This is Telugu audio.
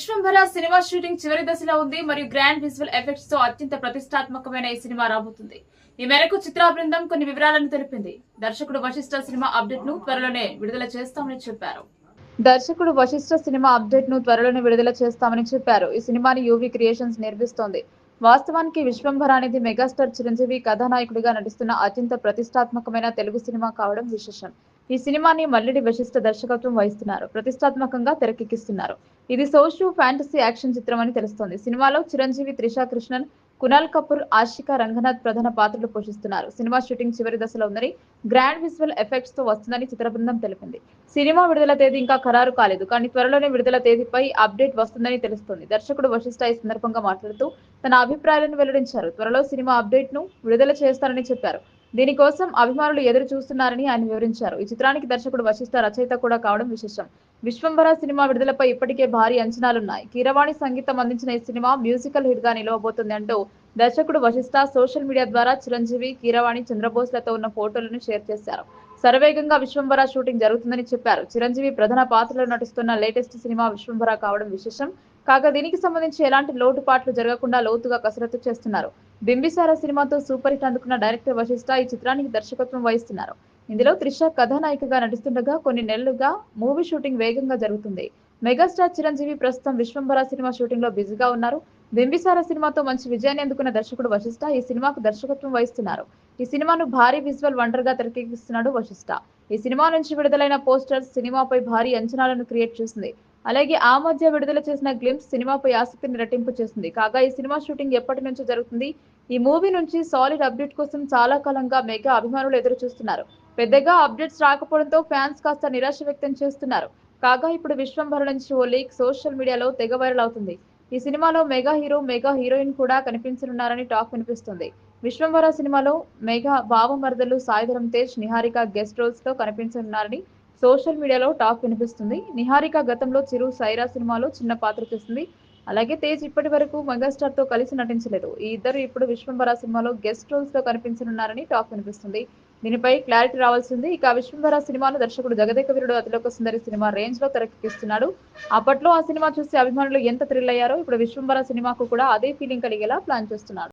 విశ్వంభర సినిమా షూటింగ్ చివరి దశలో ఉంది. మరియు గ్రాండ్ విజువల్ ఎఫెక్ట్స్తో అత్యంత ప్రతిష్టాత్మకమైన ఈ సినిమా రాబోతుంది. ఈ మేరకు చిత్ర బృందం కొన్ని వివరాలను తెలిపింది. దర్శకుడు వశిష్ఠ సినిమా అప్డేట్ను త్వరలోనే విడుదల చేస్తామని చెప్పారు. దర్శకుడు వశిష్ఠ సినిమా అప్డేట్ను త్వరలోనే విడుదల చేస్తామని చెప్పారు. ఈ సినిమాని యూవీ క్రియేషన్స్ నిర్మిస్తోంది. వాస్తవానికి విశ్వంభర అనేది మెగాస్టార్ చిరంజీవి కథానాయకుడిగా నటిస్తున్న అత్యంత ప్రతిష్టాత్మకమైన తెలుగు సినిమా కావడం విశేషం. ఈ సినిమాని మల్లెడి వశిష్ఠ దర్శకత్వం వహిస్తున్నారు. ప్రతిష్టాత్మకంగా తెరకెక్కిస్తున్నారు. ఇది సోషు ఫ్యాంటసీ యాక్షన్ చిత్రం అని తెలుస్తోంది. సినిమాలో చిరంజీవి త్రిషా కృష్ణన్ కునాల్ కపూర్ ఆశిక రంగనాథ్ ప్రధాన పాత్రలు పోషిస్తున్నారు. సినిమా షూటింగ్ చివరి దశలో ఉందని గ్రాండ్ విజువల్ ఎఫెక్ట్స్తో వస్తుందని చిత్ర బృందం తెలిపింది. సినిమా విడుదల తేదీ ఇంకా ఖరారు కాలేదు కానీ త్వరలోనే విడుదల తేదీపై అప్డేట్ వస్తుందని తెలుస్తోంది. దర్శకుడు వశిష్ఠ ఈ సందర్భంగా మాట్లాడుతూ తన అభిప్రాయాలను వెల్లడించారు. త్వరలో సినిమా అప్డేట్ను విడుదల చేస్తారని చెప్పారు. దీనికోసం అభిమానులు ఎదురు చూస్తున్నారని ఆయన వివరించారు. ఈ చిత్రానికి దర్శకుడు వశిష్ఠ రచయిత కూడా కావడం విశేషం. విశ్వంభర సినిమా విడుదలపై ఇప్పటికే భారీ అంచనాలున్నాయి. కీరవాణి సంగీతం అందించిన ఈ సినిమా మ్యూజికల్ హిట్గా నిలవబోతుంది అంటూ దర్శకుడు వశిష్ఠ సోషల్ మీడియా ద్వారా చిరంజీవి కీరవాణి చంద్రబోస్లతో ఉన్న ఫోటోలను షేర్ చేశారు. సర్వేగంగా విశ్వంభర షూటింగ్ జరుగుతుందని చెప్పారు. చిరంజీవి ప్రధాన పాత్రలో నటిస్తున్న లేటెస్ట్ సినిమా విశ్వంభర కావడం విశేషం. కాగా దీనికి సంబంధించి ఎలాంటి లోటుపాట్లు జరగకుండా లోతుగా కసరత్తు చేస్తున్నారు. బింబిసార సినిమాతో సూపర్ హిట్ అందుకున్న డైరెక్టర్ వశిష్ఠ ఈ చిత్రానికి దర్శకత్వం వహిస్తున్నారు. ఇందులో త్రిష కథానాయికగా నటిస్తుండగా కొన్ని నెలలుగా మూవీ షూటింగ్ వేగంగా జరుగుతుంది. మెగాస్టార్ చిరంజీవి ప్రస్తుతం విశ్వంభర సినిమా షూటింగ్లో బిజీగా ఉన్నారు. బింబిసార సినిమాతో మంచి విజయాన్ని అందుకున్న దర్శకుడు వశిష్ఠ ఈ సినిమాకు దర్శకత్వం వహిస్తున్నారు. ఈ సినిమాను భారీ విజువల్ వండర్గా తెరకెక్కిస్తున్నాడు వశిష్ఠ ఈ సినిమా నుంచి విడుదలైన పోస్టర్స్ సినిమాపై భారీ అంచనాలను క్రియేట్ చేసింది. అలాగే ఆ మధ్య విడుదల చేసిన గ్లిమ్స్ సినిమాపై ఆసక్తిని రెట్టింపు చేసింది. కాగా ఈ సినిమా షూటింగ్ ఎప్పటి నుంచి జరుగుతుంది. ఈ మూవీ నుంచి సాలిడ్ అప్డేట్ కోసం చాలా కాలంగా మెగా అభిమానులు ఎదురు చూస్తున్నారు. పెద్దగా అప్డేట్స్ రాకపోవడంతో ఫ్యాన్స్ కాస్త నిరాశ వ్యక్తం చేస్తున్నారు. కాగా ఇప్పుడు విశ్వంభర నుంచి ఓ లీక్ సోషల్ మీడియాలో తెగ వైరల్ అవుతుంది. ఈ సినిమాలో మెగా హీరో మెగా హీరోయిన్ కూడా కనిపించనున్నారని టాక్ వినిపిస్తుంది. విశ్వంభర సినిమాలో మెగా బావమరదలు సాయిధరం తేజ్ నిహారిక గెస్ట్ రోల్స్లో కనిపించనున్నారని సోషల్ మీడియాలో టాక్ వినిపిస్తుంది. నిహారిక గతంలో చిరు సైరా సినిమాలో చిన్న పాత్ర చేసింది అలాగే తేజ్ ఇప్పటి వరకు మెగాస్టార్తో కలిసి నటించలేదు. ఈ ఇద్దరు ఇప్పుడు విశ్వంభర సినిమాలో గెస్ట్ రోల్స్లో కనిపించనున్నారని టాక్ వినిపిస్తుంది. దీనిపై క్లారిటీ రావాల్సింది ఇక విశ్వంభర సినిమాను దర్శకుడు జగదేక వీరుడు అతిలోక సుందరి సినిమా రేంజ్లో తెరకెక్కిస్తున్నాడు. అప్పట్లో ఆ సినిమా చూసి అభిమానులు ఎంత థ్రిల్ అయ్యారో ఇప్పుడు విశ్వంభర సినిమాకు కూడా అదే ఫీలింగ్ కలిగేలా ప్లాన్ చేస్తున్నాడు